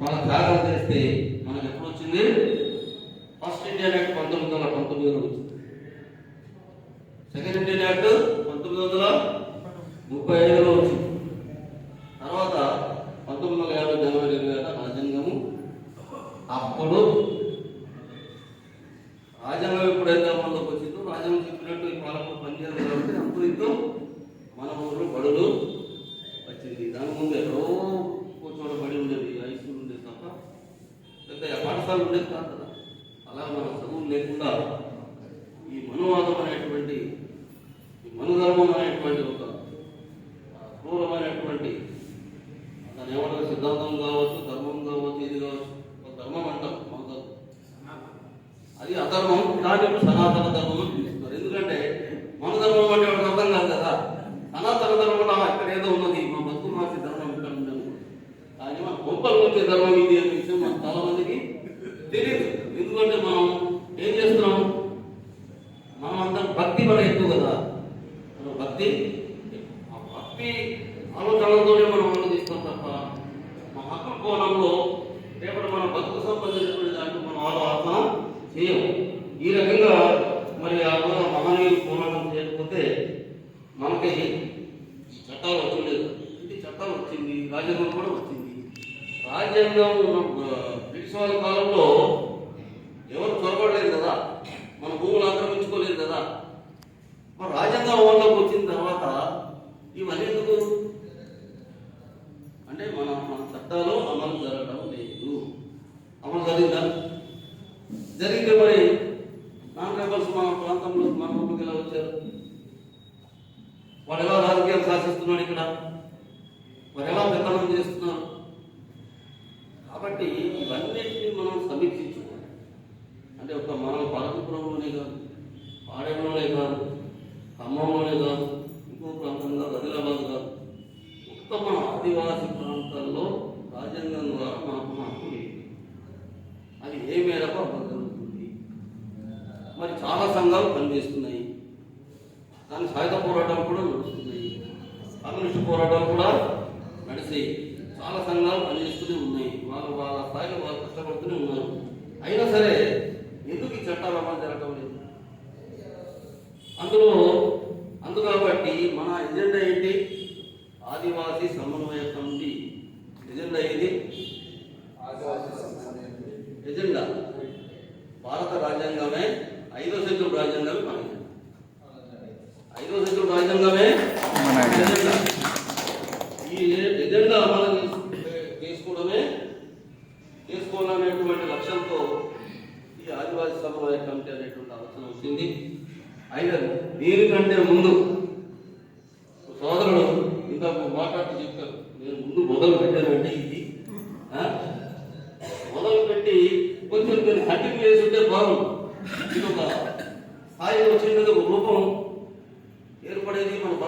మన జాగ్రత్త తెలిస్తే మనకు ఎప్పుడు వచ్చింది? ఫస్ట్ ఇండియన్ యాక్ట్ పంతొమ్మిది వందల పంతొమ్మిదిలో వచ్చింది. సెకండ్ ఇండియన్ యాక్ట్ పంతొమ్మిది వందల ముప్పై ఐదులో వచ్చింది. తర్వాత పంతొమ్మిది వందల యాభై జనవరి ఇరవై రాజ్యాంగము అప్పుడు రాజ్యాంగం ఎప్పుడైతే అమల్లోకి వచ్చిందో రాజ్యాంగం చెప్పినట్టు ఈ పాలకులు పనిచేయాలి కాబట్టి అంతరితో మన ఊరు బడులు వచ్చింది దాని ముందు ఎక్కడో కూర్చోడ బడి ఉండేది హై స్కూల్ ఉండేది తప్ప పెద్ద పాఠశాల ఉండేది కాదు కదా. అలా మన చదువులు లేకుండా ఈ మనువాదం అనేటువంటి ఈ మనుధర్మం అనేటువంటి ఒక క్రూరమైనటువంటి దాని ఏమంటారు? సిద్ధాంతం కావచ్చు ధర్మం కావచ్చు ఇది కావచ్చు ఒక ధర్మం అంటాం. మన అది అధర్మం దాని సనాతన ధర్మం అని పిలుస్తున్నారు ఎందుకంటే మన ధర్మం అంటే వాడికి అర్థం కాదు కదా సనాతన ధర్మం ఆ ఇక్కడ ఏదో ఉన్నది మా బతుకు మార్చి ధర్మం ఇక్కడ ఉంది అనుకో. కానీ మన గొప్పలు వచ్చే ధర్మం ఇది అనే విషయం మన చాలా మందికి తెలియదు ఎందుకంటే మనం ఏం చేస్తున్నాం? మనం అంత భక్తి మన ఎక్కువ కదా. మన భక్తి ఆ భక్తి ఆలోచనలతోనే మనం ఆలోచిస్తాం తప్ప మా హక్కు కోణంలో రేపటి మన భక్తి సంబంధించినటువంటి దాంట్లో మనం ఆలోచన చేయము. ఈ రకంగా మరి ఆ రోజు మహనీయులు పోరాటం చేయకపోతే మనకి ఈ చట్టాలు వచ్చలేదు ఇది చట్టాలు వచ్చింది రాజ్యాంగం కూడా వచ్చింది రాజ్యాంగం ఉన్న, ఆ, బ్రిటిష్ వాళ్ళ కాలంలో ఎవరు కదా? మన భూములు ఆక్రమించుకోలేదు కదా? మన రాజ్యాంగం అమల్లోకి వచ్చిన తర్వాత ఇవన్నీ ఎందుకు? అంటే మన మన చట్టాలు అమలు జరగడం లేదు. అమలు జరిగిందా? జరిగితే మరి నాన్ రేబల్స్ మన ప్రాంతంలో మన ఊళ్ళకి ఎలా వచ్చారు? వాడు ఎలా రాజకీయాలు శాసిస్తున్నాడు ఇక్కడ? వారు ఎలా పెత్తనం చేస్తున్నారు కాబట్టి ఇవన్నిటిని మనం సమీక్షించుకోవాలి అంటే ఒక మనం పార్వతీపురంలోనే కాదు పాడేలోనే కాదు ఖమ్మంలోనే కాదు ఇంకో ప్రాంతం కాదు ఆదిలాబాద్ కాదు మొత్తం మన ఆదివాసీ ప్రాంతాల్లో రాజ్యాంగం ద్వారా మనకు హక్కు లేదు అది ఏ మేరకు అమలు జరుగుతుంది మరి చాలా సంఘాలు పనిచేస్తున్నాయి దాని సాయుధ పోరాటాలు కూడా నడుస్తున్నాయి. కమ్యూనిస్ట్ పోరాటాలు కూడా నడిచాయి. చాలా సంఘాలు పనిచేస్తూనే ఉన్నాయి. వాళ్ళు వాళ్ళ స్థాయిలో వాళ్ళు కష్టపడుతూనే ఉన్నారు. అయినా సరే ఎందుకు ఈ చట్టాలు అమలు జరగడం లేదు? అందులో అందు కాబట్టి మన ఎజెండా ఏంటి? ఆదివాసీ సమన్వయ মানে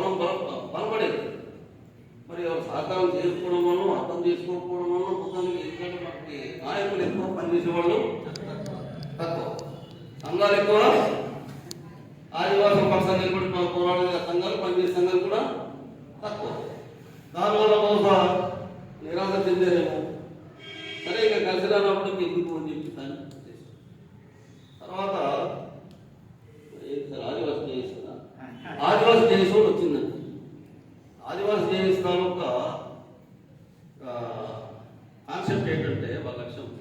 మనం బల బలపడేది. మరి సహకారం చేసుకోవడం వల్ల అర్థం చేసుకోకపోవడం వల్ల మొత్తానికి ఎందుకంటే మనకి నాయకులు ఎక్కువ పనిచేసేవాళ్ళు తక్కువ. సంఘాలు ఎక్కువ ఆదివాసం పక్షాన్ని నిలబడి పో- పోరాడే సంఘాలు పనిచేసే సంఘాలు కూడా తక్కువ. దానివల్ల బహుశా నిరాశ చెందారేమో సరే ఇక కలిసి రానప్పుడు ఎందుకు అని చెప్పి దాన్ని చేశాం. తర్వాత ఏం సార్ ఆదివాసి చేయిస్తుందా ఆదివాసి జయసోడు వచ్చిందండి ఆదివాసి జయస్ ఒక కాన్సెప్ట్ ఏంటంటే వాళ్ళ లక్ష్యం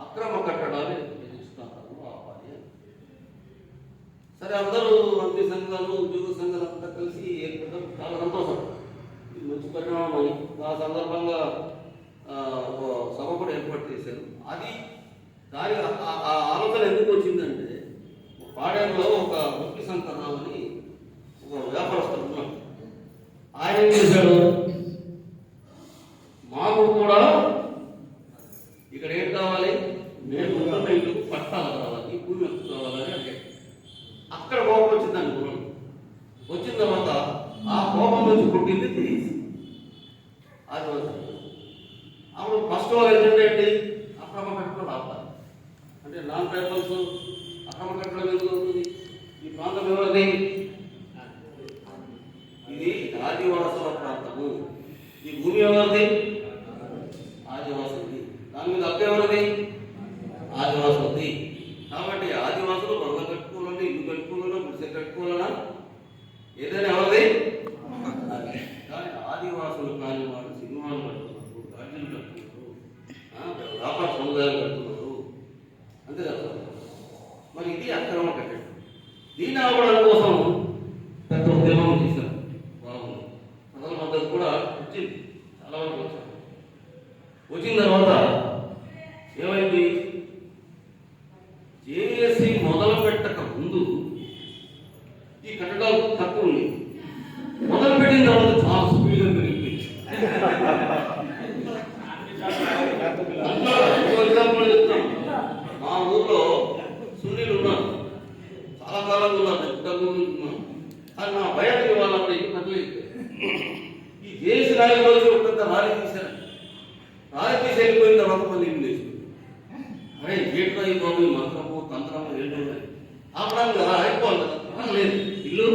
అక్రమ కట్టడాలు నిర్మిస్తున్నారు ఆపాలి సరే అందరూ అన్ని సంఘాలు ఉద్యోగ సంఘాలు అంతా కలిసి ఏర్పడడం చాలా సంతోషం. మంచి పరిణామం అని. ఆ సందర్భంగా సభ కూడా ఏర్పాటు చేశారు. అది దాని ఆ- ఆలోచన ఎందుకు వచ్చిందంటే పాడేరులో ఒక ముఖ్య శంకర్రావు అని ఒక వ్యాపారస్తుడు ఆయన ఏం చేశాడు మాకు కూడా ఇక్కడ ఏం కావాలి? నేను ఉన్న ఇల్లు పట్టాలు కావాలి భూమి హక్కు కావాలని అడిగాడు అక్కడ కోపం వచ్చింది వచ్చిందండి గుణం వచ్చిన తర్వాత ఆ కోపం నుంచి పుట్టింది తెలియదు అది వచ్చింది అప్పుడు ఫస్ట్ వాళ్ళు ఏంటంటే అక్రమ కట్టడం ఆపాలి అంటే నాన్ ట్రైబల్స్ అక్రమ కట్టడం ఎందుకు అవుతుంది? ఈ ప్రాంతం ఎవరిది? మీ ఆదివాసం ఉంది కాబట్టి ఆదివాసులు మనలో కట్టుకోవాలంటే ఇల్లు కట్టుకోవాలన్నా గుడిసె కట్టుకోవాలన్నా ఏదైనా ఎవరిది కానీ ఆదివాసులు కానీ వాళ్ళు సినిమాలు కట్టుకున్నారు గార్డెన్లు కట్టుకున్నారు వ్యాపార సముదాయాలు ఏమైంది? జేఏసీ మొదలు పెట్టక ముందు ఈ కట్టడాలు తక్కువ ఉన్నాయి. మొదలు పెట్టిన తర్వాత చాలా స్పీడ్గా పెరిగిపోయింది. ఎగ్జాంపుల్ చెప్తాం. మా ఊర్లో సునీల్ ఉన్నారు చాలా కాలంగా ఉన్నారు డబ్బు ఉన్నారు నా భయానికి వాళ్ళంటే ఇది కట్టలేదు. ఈ దేశ నాయకులు ఒక రాలి తీశారు. రాలి తీసి వెళ్ళిపోయిన తర్వాత కొన్ని జీవితం ఈ మంత్రము తంత్రము ఏంటో అప్పుడు అనుకోలేదు ఇల్లు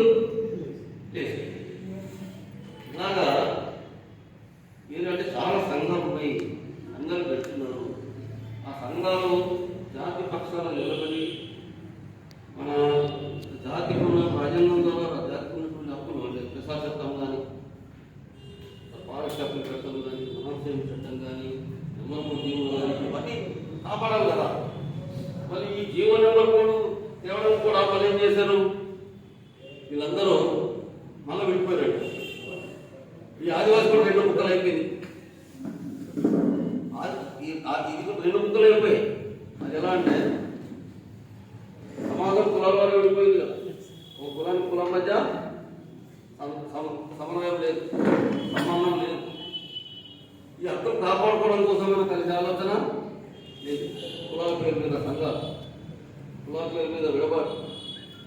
చేశారు? వీళ్ళందరూ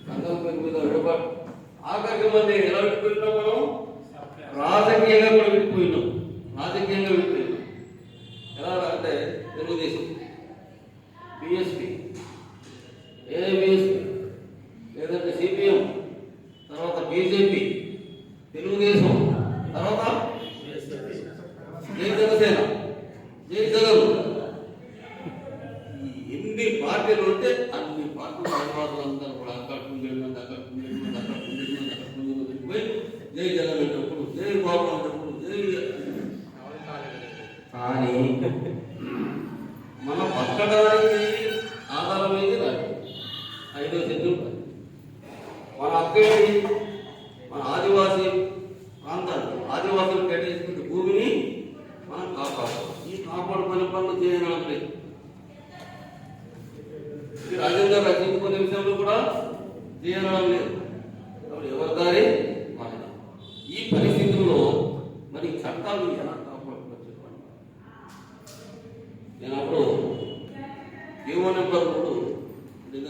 సంఘం పెరుగుదల విడబడు ఆఖరికి మనం ఎలా విడిపోయినాం మనం? రాజకీయంగా కూడా విడిపోయినాం. రాజకీయంగా విడిపోయినాం. ఎలా అంటే తెలుగుదేశం. బిఎస్పి ఏదో బిఎస్పి లేదంటే సిపిఎం తర్వాత బీజేపీ ಫೋನ್ ನಂಬರ್ ಕೊಟ್ಟು ನಿನ್ನ